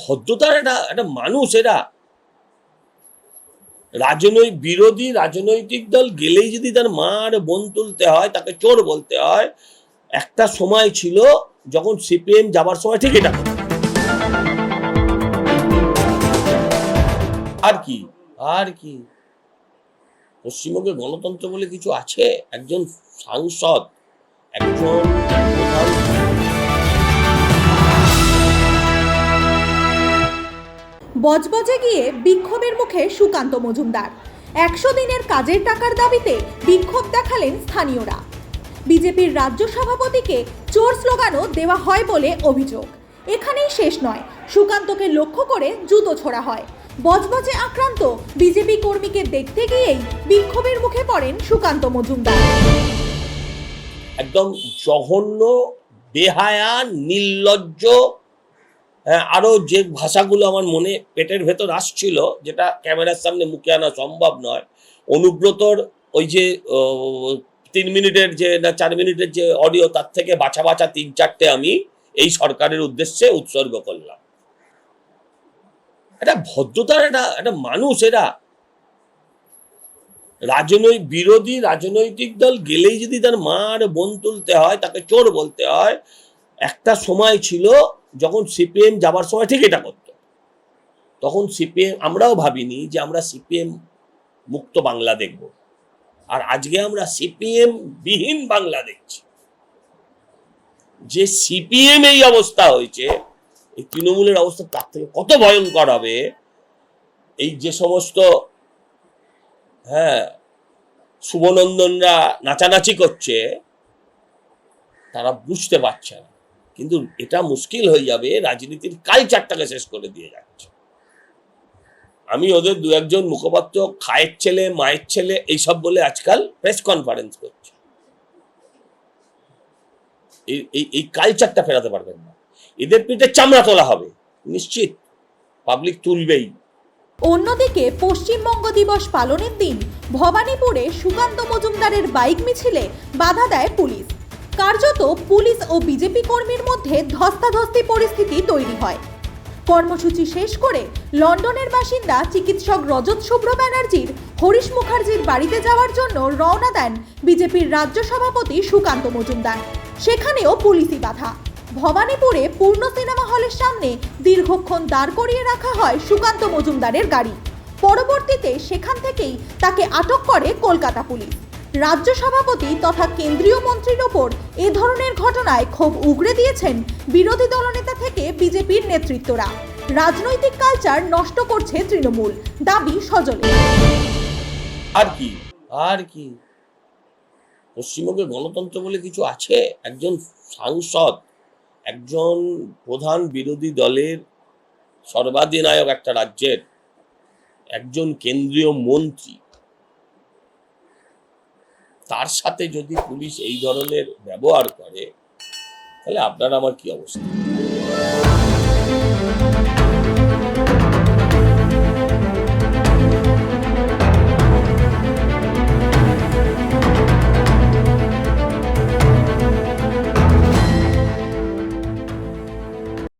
ভদ্রতার একটা একটা মানুষ এরা। রাজনৈতিক বিরোধী রাজনৈতিক দল গেলেই যদি তার মার বোন তুলতে হয়, তাকে চোর বলতে হয়, একটা সময় ছিল যখন সিপিএম যাবার সময় ঠিক এটা আর কি? আর কি? পশ্চিমবঙ্গে গণতন্ত্র বলে কিছু আছে? একজন সাংসদ, একজন বজবজে গিয়ে বিক্ষোভের মুখে সুকান্ত মজুমদার। একশো দিনের কাজের টাকার দাবিতে বিক্ষোভ দেখালেন স্থানীয়রা। বিজেপির রাজ্য সভাপতিকে চোর স্লোগানও দেওয়া হয় বলে অভিযোগ। এখানেই শেষ নয়, সুকান্তকে লক্ষ্য করে জুতো ছোড়া হয়। বজবজে আক্রান্ত বিজেপি কর্মীকে দেখতে গিয়েই বিক্ষোভের মুখে পড়েন সুকান্ত মজুমদার। একদম জঘন্য, বেহায়া, নির্লজ্জ হ্যাঁ, আরও যে ভাষাগুলো আমার মনে পেটের ভেতর আসছিল যেটা ক্যামেরার সামনে মুখে আনা সম্ভব নয়। অনুব্রতর ওই যে তিন মিনিটের যে না চার মিনিটের যে অডিও তার থেকে বাছা বাছা তিন চারটে আমি এই সরকারের উদ্দেশ্যে উৎসর্গ করলাম। এটা ভদ্রতার একটা একটা মানুষ এরা। রাজনৈতিক বিরোধী রাজনৈতিক দল গেলেই যদি তার মার বোন তুলতে হয় তাকে চোর বলতে হয় একটা সময় ছিল যখন সিপিএম যাবার সময় ঠিক এটা করতো। তখন সিপিএম, আমরাও ভাবিনি যে আমরা সিপিএম মুক্ত বাংলা দেখব। আর আজকে আমরা সিপিএম বিহীন বাংলা দেখছি। যে সিপিএম এই অবস্থা হয়েছে, এই তৃণমূলের অবস্থা তার থেকে কত ভয়ঙ্কর হবে, এই যে সমস্ত হ্যাঁ শুভনন্দনরা নাচানাচি করছে, তারা বুঝতে পারছে না। কিন্তু এটা মুশকিল হয়ে যাবে, রাজনীতির কালচারটাকে শেষ করে দিয়ে যাচ্ছে। আমি ওদের দু একজন মুখপাত্র, খায়ের ছেলে, মায়ের ছেলে, এইসব বলে আজকাল প্রেস কনফারেন্স করছে। এই, এই- কালচারটা ফেরাতে পারবেন না। এদের পিঠে চামড়া তোলা হবে, নিশ্চিত। পাবলিক তুলবেই। অন্যদিকে পশ্চিমবঙ্গ দিবস পালনের দিন, ভবানীপুরে সুকান্ত মজুমদারের বাইক মিছিলে বাধা দেয় পুলিশ। কার্যত পুলিশ ও বিজেপি কর্মীর মধ্যে ধস্তাধস্তি পরিস্থিতি তৈরি হয়। কর্মসূচি শেষ করে লন্ডনের বাসিন্দা চিকিৎসক রজত শুভ্র ব্যানার্জির হরিশ মুখার্জির বাড়িতে যাওয়ার জন্য রওনা দেন বিজেপির রাজ্য সভাপতি সুকান্ত মজুমদার। সেখানেও পুলিশি বাধা। ভবানীপুরে পূর্ণ সিনেমা হলের সামনে দীর্ঘক্ষণ দাঁড় করিয়ে রাখা হয় সুকান্ত মজুমদারের গাড়ি। পরবর্তীতে সেখান থেকেই তাকে আটক করে কলকাতা পুলিশ। রাজ্য সভাপতি তথা কেন্দ্রীয় মন্ত্রীর ওপর এ ধরনের ঘটনায় ক্ষোভ উগরে দিয়েছেন বিরোধী দলনেতা থেকে বিজেপির নেতৃত্বরা। রাজনৈতিক কালচার নষ্ট করছে তৃণমূল, দাবি সজলে। আর কি? আর কি? পশ্চিমবঙ্গে গণতন্ত্র বলে কিছু আছে? একজন সাংসদ, একজন প্রধান বিরোধী দলের সর্বাধিনায়ক একটা রাজ্যের, একজন কেন্দ্রীয় মন্ত্রী। তার সাথে যদি পুলিশ এই ধরনের ব্যবহার করে তাহলে আপনার আমার কি অবস্থা?